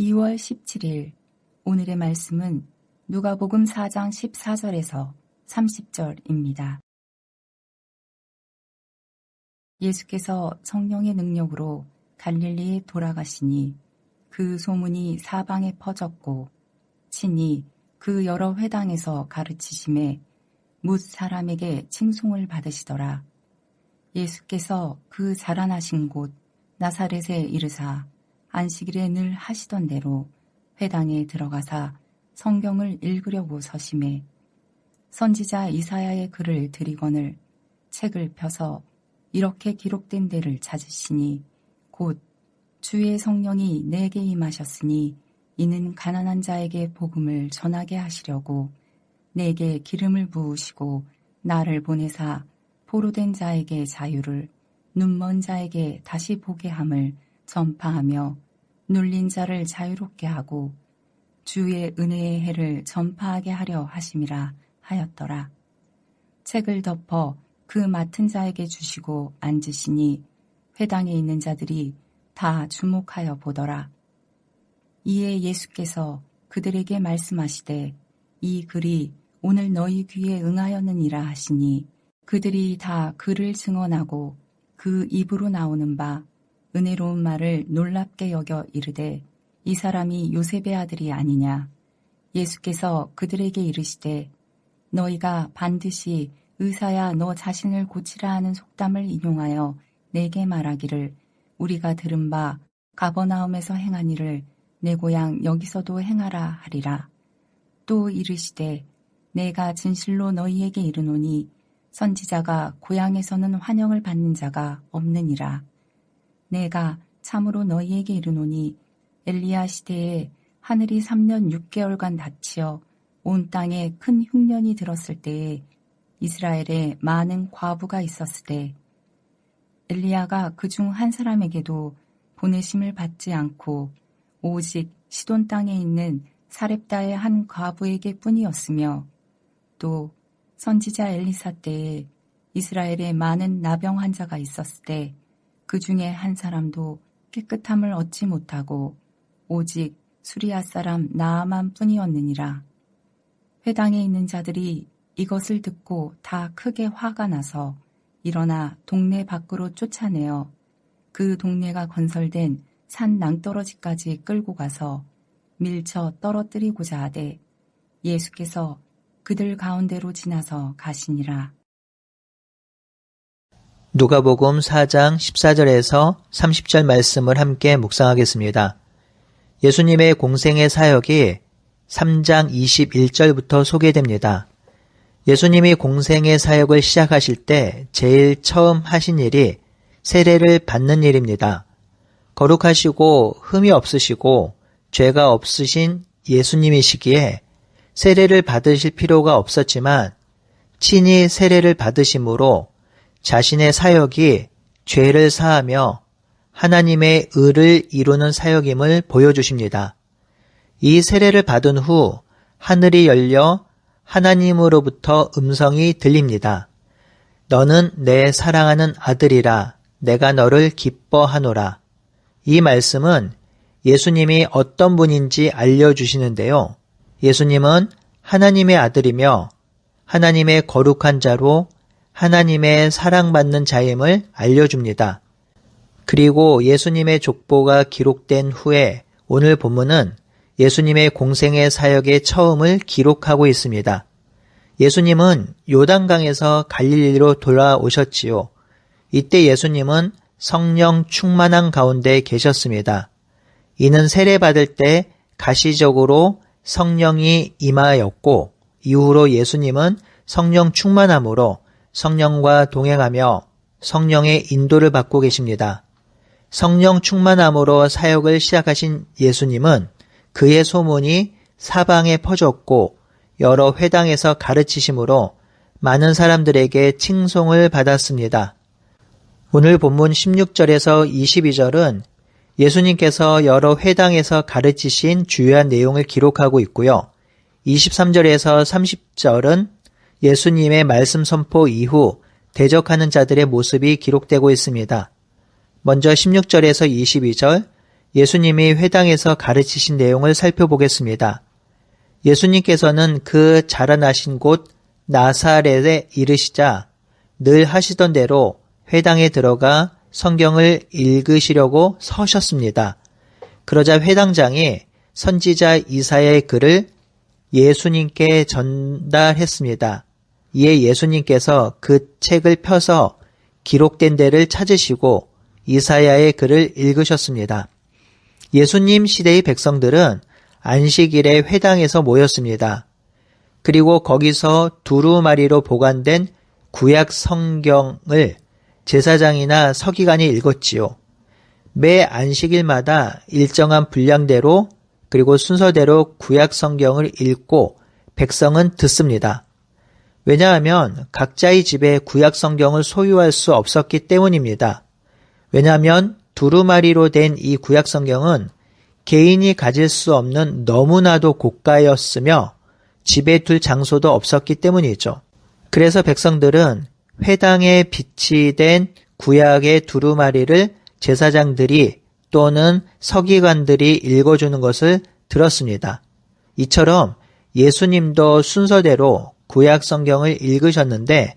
2월 17일 오늘의 말씀은 누가복음 4장 14절에서 30절입니다. 예수께서 성령의 능력으로 갈릴리에 돌아가시니 그 소문이 사방에 퍼졌고 친히 그 여러 회당에서 가르치심에 뭇 사람에게 칭송을 받으시더라. 예수께서 그 자라나신 곳 나사렛에 이르사 안식일에 늘 하시던 대로 회당에 들어가사 성경을 읽으려고 서심해 선지자 이사야의 글을 드리거늘 책을 펴서 이렇게 기록된 데를 찾으시니 곧 주의 성령이 내게 임하셨으니 이는 가난한 자에게 복음을 전하게 하시려고 내게 기름을 부으시고 나를 보내사 포로된 자에게 자유를 눈먼 자에게 다시 보게 함을 전파하며 눌린 자를 자유롭게 하고 주의 은혜의 해를 전파하게 하려 하심이라 하였더라. 책을 덮어 그 맡은 자에게 주시고 앉으시니 회당에 있는 자들이 다 주목하여 보더라. 이에 예수께서 그들에게 말씀하시되 이 글이 오늘 너희 귀에 응하였느니라 하시니 그들이 다 그를 증언하고 그 입으로 나오는 바 은혜로운 말을 놀랍게 여겨 이르되 이 사람이 요셉의 아들이 아니냐 예수께서 그들에게 이르시되 너희가 반드시 의사야 너 자신을 고치라 하는 속담을 인용하여 내게 말하기를 우리가 들은 바 가버나움에서 행한 일을 내 고향 여기서도 행하라 하리라. 또 이르시되 내가 진실로 너희에게 이르노니 선지자가 고향에서는 환영을 받는 자가 없느니라. 내가 참으로 너희에게 이르노니 엘리야 시대에 하늘이 3년 6개월간 닫히어 온 땅에 큰 흉년이 들었을 때에 이스라엘에 많은 과부가 있었을 때 엘리야가 그 중 한 사람에게도 보내심을 받지 않고 오직 시돈 땅에 있는 사렙다의 한 과부에게 뿐이었으며 또 선지자 엘리사 때에 이스라엘에 많은 나병 환자가 있었을 때 그 중에 한 사람도 깨끗함을 얻지 못하고 오직 수리아 사람 나아만 뿐이었느니라. 회당에 있는 자들이 이것을 듣고 다 크게 화가 나서 일어나 동네 밖으로 쫓아내어 그 동네가 건설된 산 낭떠러지까지 끌고 가서 밀쳐 떨어뜨리고자 하되 예수께서 그들 가운데로 지나서 가시니라. 누가복음 4장 14절에서 30절 말씀을 함께 묵상하겠습니다. 예수님의 공생의 사역이 3장 21절부터 소개됩니다. 예수님이 공생의 사역을 시작하실 때 제일 처음 하신 일이 세례를 받는 일입니다. 거룩하시고 흠이 없으시고 죄가 없으신 예수님이시기에 세례를 받으실 필요가 없었지만 친히 세례를 받으심으로 자신의 사역이 죄를 사하며 하나님의 의를 이루는 사역임을 보여주십니다. 이 세례를 받은 후 하늘이 열려 하나님으로부터 음성이 들립니다. 너는 내 사랑하는 아들이라 내가 너를 기뻐하노라. 이 말씀은 예수님이 어떤 분인지 알려주시는데요. 예수님은 하나님의 아들이며 하나님의 거룩한 자로 하나님의 사랑받는 자임을 알려줍니다. 그리고 예수님의 족보가 기록된 후에 오늘 본문은 예수님의 공생의 사역의 처음을 기록하고 있습니다. 예수님은 요단강에서 갈릴리로 돌아오셨지요. 이때 예수님은 성령 충만한 가운데 계셨습니다. 이는 세례받을 때 가시적으로 성령이 임하였고 이후로 예수님은 성령 충만함으로 성령과 동행하며 성령의 인도를 받고 계십니다. 성령 충만함으로 사역을 시작하신 예수님은 그의 소문이 사방에 퍼졌고 여러 회당에서 가르치심으로 많은 사람들에게 칭송을 받았습니다. 오늘 본문 16절에서 22절은 예수님께서 여러 회당에서 가르치신 주요한 내용을 기록하고 있고요. 23절에서 30절은 예수님의 말씀 선포 이후 대적하는 자들의 모습이 기록되고 있습니다. 먼저 16절에서 22절 예수님이 회당에서 가르치신 내용을 살펴보겠습니다. 예수님께서는 그 자라나신 곳 나사렛에 이르시자 늘 하시던 대로 회당에 들어가 성경을 읽으시려고 서셨습니다. 그러자 회당장이 선지자 이사야의 글을 예수님께 전달했습니다. 이에 예수님께서 그 책을 펴서 기록된 데를 찾으시고 이사야의 글을 읽으셨습니다. 예수님 시대의 백성들은 안식일에 회당에서 모였습니다. 그리고 거기서 두루마리로 보관된 구약 성경을 제사장이나 서기관이 읽었지요. 매 안식일마다 일정한 분량대로 그리고 순서대로 구약 성경을 읽고 백성은 듣습니다. 왜냐하면 각자의 집에 구약 성경을 소유할 수 없었기 때문입니다. 왜냐하면 두루마리로 된 이 구약 성경은 개인이 가질 수 없는 너무나도 고가였으며 집에 둘 장소도 없었기 때문이죠. 그래서 백성들은 회당에 비치된 구약의 두루마리를 제사장들이 또는 서기관들이 읽어주는 것을 들었습니다. 이처럼 예수님도 순서대로 구약 성경을 읽으셨는데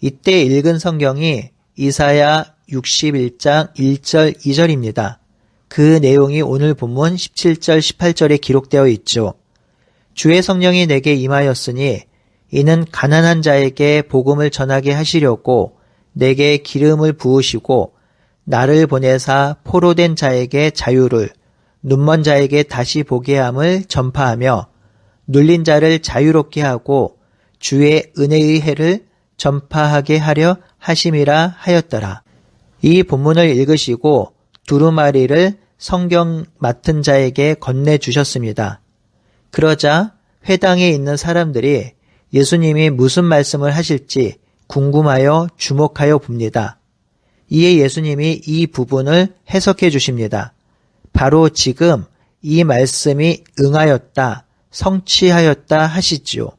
이때 읽은 성경이 이사야 61장 1절 2절입니다. 그 내용이 오늘 본문 17절 18절에 기록되어 있죠. 주의 성령이 내게 임하였으니 이는 가난한 자에게 복음을 전하게 하시려고 내게 기름을 부으시고 나를 보내사 포로된 자에게 자유를 눈먼 자에게 다시 보게 함을 전파하며 눌린 자를 자유롭게 하고 주의 은혜의 해를 전파하게 하려 하심이라 하였더라. 이 본문을 읽으시고 두루마리를 성경 맡은 자에게 건네 주셨습니다. 그러자 회당에 있는 사람들이 예수님이 무슨 말씀을 하실지 궁금하여 주목하여 봅니다. 이에 예수님이 이 부분을 해석해 주십니다. 바로 지금 이 말씀이 응하였다, 성취하였다 하시지요.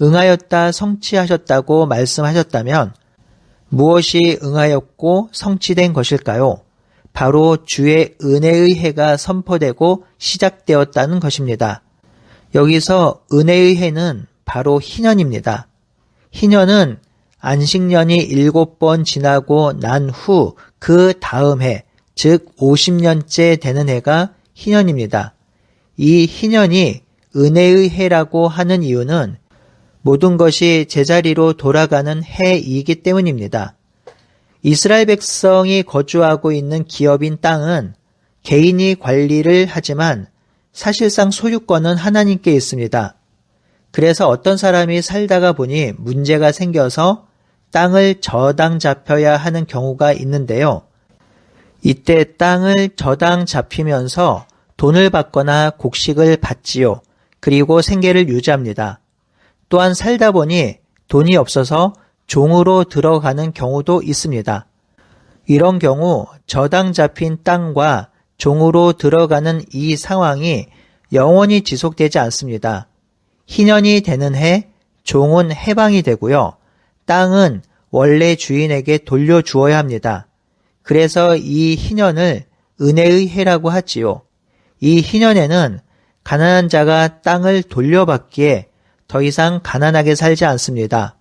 응하였다, 성취하셨다고 말씀하셨다면 무엇이 응하였고 성취된 것일까요? 바로 주의 은혜의 해가 선포되고 시작되었다는 것입니다. 여기서 은혜의 해는 바로 희년입니다. 희년은 안식년이 일곱 번 지나고 난 후 그 다음 해, 즉 50년째 되는 해가 희년입니다. 이 희년이 은혜의 해라고 하는 이유는 모든 것이 제자리로 돌아가는 해이기 때문입니다. 이스라엘 백성이 거주하고 있는 기업인 땅은 개인이 관리를 하지만 사실상 소유권은 하나님께 있습니다. 그래서 어떤 사람이 살다가 보니 문제가 생겨서 땅을 저당 잡혀야 하는 경우가 있는데요. 이때 땅을 저당 잡히면서 돈을 받거나 곡식을 받지요. 그리고 생계를 유지합니다. 또한 살다 보니 돈이 없어서 종으로 들어가는 경우도 있습니다. 이런 경우 저당 잡힌 땅과 종으로 들어가는 이 상황이 영원히 지속되지 않습니다. 희년이 되는 해 종은 해방이 되고요. 땅은 원래 주인에게 돌려주어야 합니다. 그래서 이 희년을 은혜의 해라고 하지요. 이 희년에는 가난한 자가 땅을 돌려받기에 더 이상 가난하게 살지 않습니다.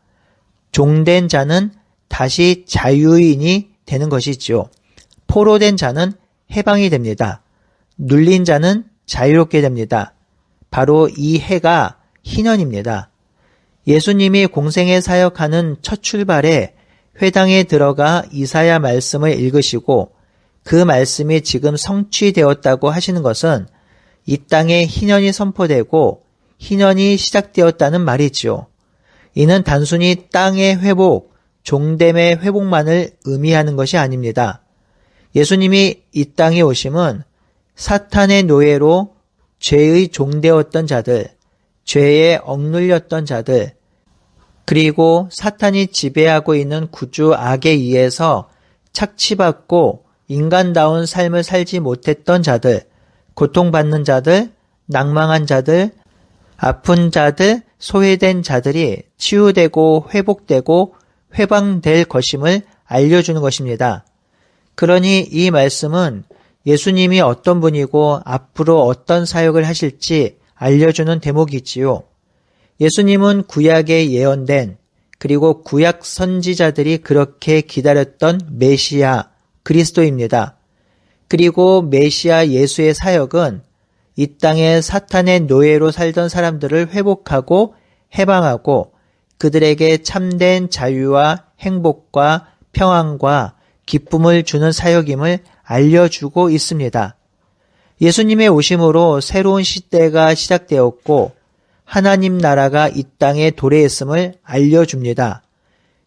종된 자는 다시 자유인이 되는 것이지요. 포로된 자는 해방이 됩니다. 눌린 자는 자유롭게 됩니다. 바로 이 해가 희년입니다. 예수님이 공생에 사역하는 첫 출발에 회당에 들어가 이사야 말씀을 읽으시고 그 말씀이 지금 성취되었다고 하시는 것은 이 땅에 희년이 선포되고 희년이 시작되었다는 말이지요. 이는 단순히 땅의 회복, 종됨의 회복만을 의미하는 것이 아닙니다. 예수님이 이 땅에 오심은 사탄의 노예로 죄의 종되었던 자들, 죄에 억눌렸던 자들, 그리고 사탄이 지배하고 있는 구주 악에 의해서 착취받고 인간다운 삶을 살지 못했던 자들, 고통받는 자들, 낭망한 자들, 아픈 자들, 소외된 자들이 치유되고 회복되고 회방될 것임을 알려주는 것입니다. 그러니 이 말씀은 예수님이 어떤 분이고 앞으로 어떤 사역을 하실지 알려주는 대목이지요. 예수님은 구약에 예언된 그리고 구약 선지자들이 그렇게 기다렸던 메시아 그리스도입니다. 그리고 메시아 예수의 사역은 이 땅에 사탄의 노예로 살던 사람들을 회복하고 해방하고 그들에게 참된 자유와 행복과 평안과 기쁨을 주는 사역임을 알려주고 있습니다. 예수님의 오심으로 새로운 시대가 시작되었고 하나님 나라가 이 땅에 도래했음을 알려줍니다.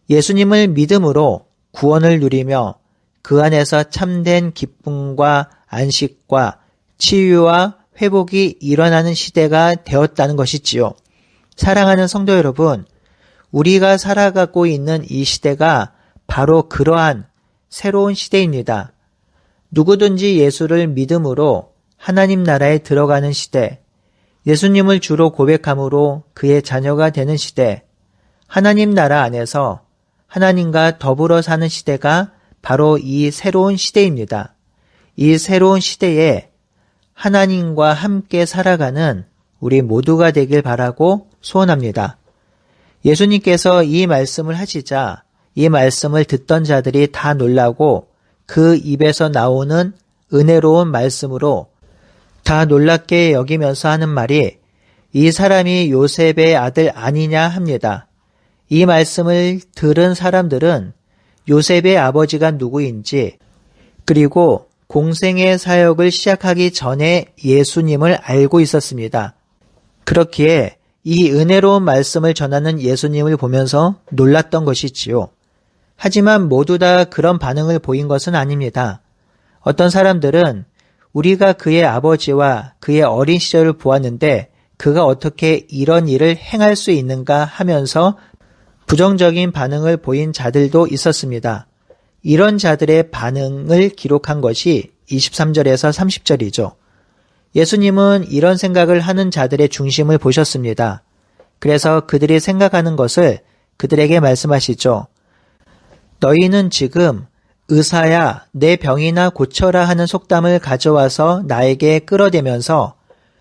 예수님을 믿음으로 구원을 누리며 그 안에서 참된 기쁨과 안식과 치유와 회복이 일어나는 시대가 되었다는 것이지요. 사랑하는 성도 여러분, 우리가 살아가고 있는 이 시대가 바로 그러한 새로운 시대입니다. 누구든지 예수를 믿음으로 하나님 나라에 들어가는 시대, 예수님을 주로 고백함으로 그의 자녀가 되는 시대, 하나님 나라 안에서 하나님과 더불어 사는 시대가 바로 이 새로운 시대입니다. 이 새로운 시대에 하나님과 함께 살아가는 우리 모두가 되길 바라고 소원합니다. 예수님께서 이 말씀을 하시자 이 말씀을 듣던 자들이 다 놀라고 그 입에서 나오는 은혜로운 말씀으로 다 놀랍게 여기면서 하는 말이 이 사람이 요셉의 아들 아니냐 합니다. 이 말씀을 들은 사람들은 요셉의 아버지가 누구인지 그리고 공생의 사역을 시작하기 전에 예수님을 알고 있었습니다. 그렇기에 이 은혜로운 말씀을 전하는 예수님을 보면서 놀랐던 것이지요. 하지만 모두 다 그런 반응을 보인 것은 아닙니다. 어떤 사람들은 우리가 그의 아버지와 그의 어린 시절을 보았는데 그가 어떻게 이런 일을 행할 수 있는가 하면서 부정적인 반응을 보인 자들도 있었습니다. 이런 자들의 반응을 기록한 것이 23절에서 30절이죠. 예수님은 이런 생각을 하는 자들의 중심을 보셨습니다. 그래서 그들이 생각하는 것을 그들에게 말씀하시죠. 너희는 지금 의사야 내 병이나 고쳐라 하는 속담을 가져와서 나에게 끌어대면서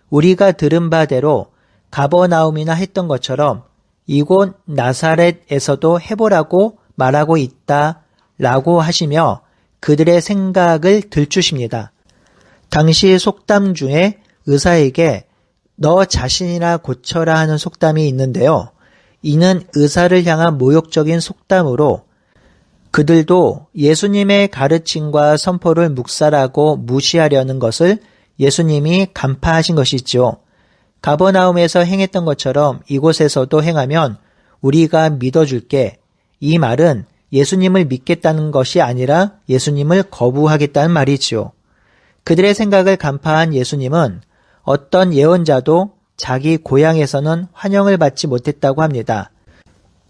우리가 들은 바대로 가버나움이나 했던 것처럼 이곳 나사렛에서도 해보라고 말하고 있다 라고 하시며 그들의 생각을 들추십니다. 당시 속담 중에 의사에게 너 자신이나 고쳐라 하는 속담이 있는데요. 이는 의사를 향한 모욕적인 속담으로 그들도 예수님의 가르침과 선포를 묵살하고 무시하려는 것을 예수님이 간파하신 것이지요. 가버나움에서 행했던 것처럼 이곳에서도 행하면 우리가 믿어줄게. 이 말은 예수님을 믿겠다는 것이 아니라 예수님을 거부하겠다는 말이지요. 그들의 생각을 간파한 예수님은 어떤 예언자도 자기 고향에서는 환영을 받지 못했다고 합니다.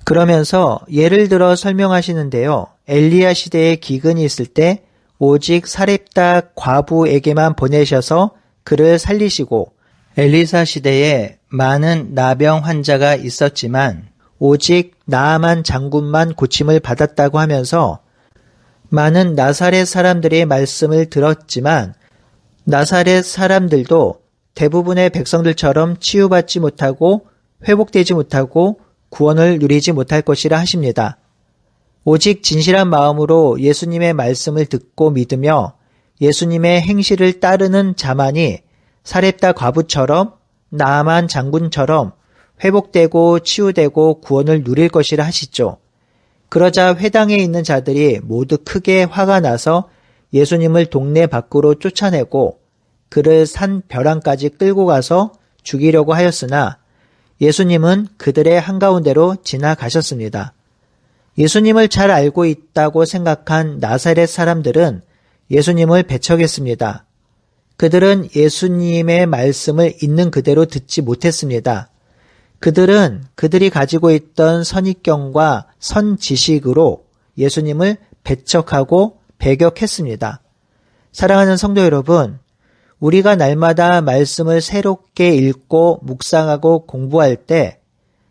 그러면서 예를 들어 설명하시는데요. 엘리야 시대에 기근이 있을 때 오직 사렙다 과부에게만 보내셔서 그를 살리시고 엘리사 시대에 많은 나병 환자가 있었지만 오직 나아만 장군만 고침을 받았다고 하면서 많은 나사렛 사람들의 말씀을 들었지만 나사렛 사람들도 대부분의 백성들처럼 치유받지 못하고 회복되지 못하고 구원을 누리지 못할 것이라 하십니다. 오직 진실한 마음으로 예수님의 말씀을 듣고 믿으며 예수님의 행실을 따르는 자만이 사렙다 과부처럼 나만 장군처럼 회복되고 치유되고 구원을 누릴 것이라 하시죠. 그러자 회당에 있는 자들이 모두 크게 화가 나서 예수님을 동네 밖으로 쫓아내고 그를 산 벼랑까지 끌고 가서 죽이려고 하였으나 예수님은 그들의 한가운데로 지나가셨습니다. 예수님을 잘 알고 있다고 생각한 나사렛 사람들은 예수님을 배척했습니다. 그들은 예수님의 말씀을 있는 그대로 듣지 못했습니다. 그들은 그들이 가지고 있던 선입견과 선지식으로 예수님을 배척하고 배격했습니다. 사랑하는 성도 여러분, 우리가 날마다 말씀을 새롭게 읽고 묵상하고 공부할 때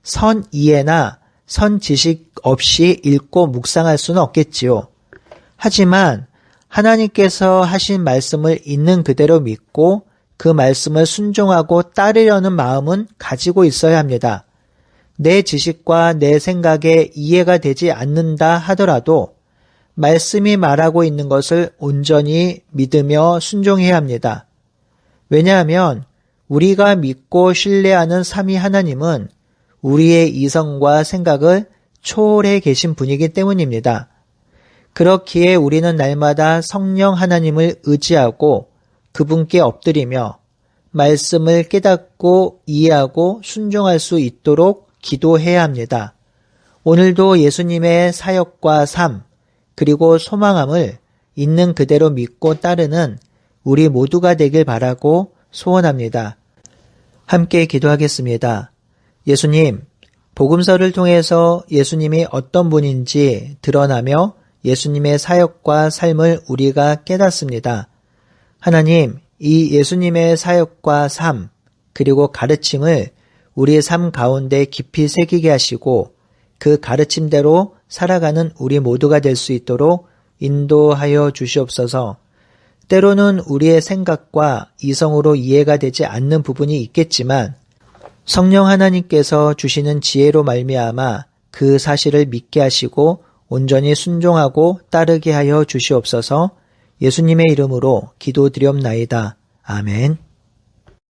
선 이해나 선 지식 없이 읽고 묵상할 수는 없겠지요. 하지만 하나님께서 하신 말씀을 있는 그대로 믿고 그 말씀을 순종하고 따르려는 마음은 가지고 있어야 합니다. 내 지식과 내 생각에 이해가 되지 않는다 하더라도 말씀이 말하고 있는 것을 온전히 믿으며 순종해야 합니다. 왜냐하면 우리가 믿고 신뢰하는 삼위 하나님은 우리의 이성과 생각을 초월해 계신 분이기 때문입니다. 그렇기에 우리는 날마다 성령 하나님을 의지하고 그분께 엎드리며 말씀을 깨닫고 이해하고 순종할 수 있도록 기도해야 합니다. 오늘도 예수님의 사역과 삶, 그리고 소망함을 있는 그대로 믿고 따르는 우리 모두가 되길 바라고 소원합니다. 함께 기도하겠습니다. 예수님, 복음서를 통해서 예수님이 어떤 분인지 드러나며 예수님의 사역과 삶을 우리가 깨닫습니다. 하나님, 이 예수님의 사역과 삶, 그리고 가르침을 우리의 삶 가운데 깊이 새기게 하시고 그 가르침대로 살아가는 우리 모두가 될 수 있도록 인도하여 주시옵소서. 때로는 우리의 생각과 이성으로 이해가 되지 않는 부분이 있겠지만 성령 하나님께서 주시는 지혜로 말미암아 그 사실을 믿게 하시고 온전히 순종하고 따르게 하여 주시옵소서 예수님의 이름으로 기도드렸나이다. 아멘.